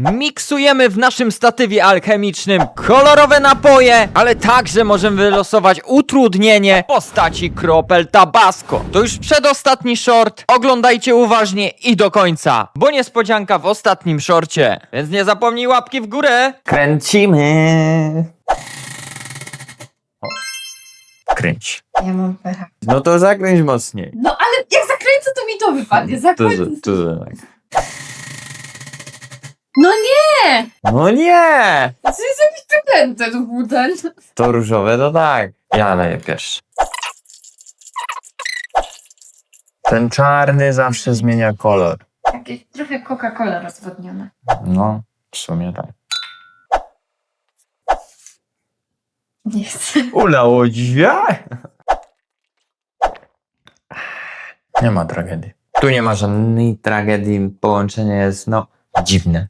Miksujemy w naszym statywie alchemicznym kolorowe napoje, ale także możemy wylosować utrudnienie w postaci kropel tabasco. To już przedostatni short. Oglądajcie uważnie i do końca, bo niespodzianka w ostatnim shorcie. Więc nie zapomnij łapki w górę. Kręcimy. O. Kręć. Ja mam pecha. No to zakręć mocniej. No ale jak zakręcę, to mi to wypadnie. Zakręcę. Tu, tu, tak. No nie! No nie! To jest jakiś przeklęty tu butel. To różowe to tak. Ja leję pierwszy. Ten czarny zawsze zmienia kolor. Jakieś trochę Coca-Cola rozwodnione. No, w sumie tak. Chcę. Ulało. Nie ma tragedii. Tu nie ma żadnej tragedii. Połączenie jest, no, dziwne.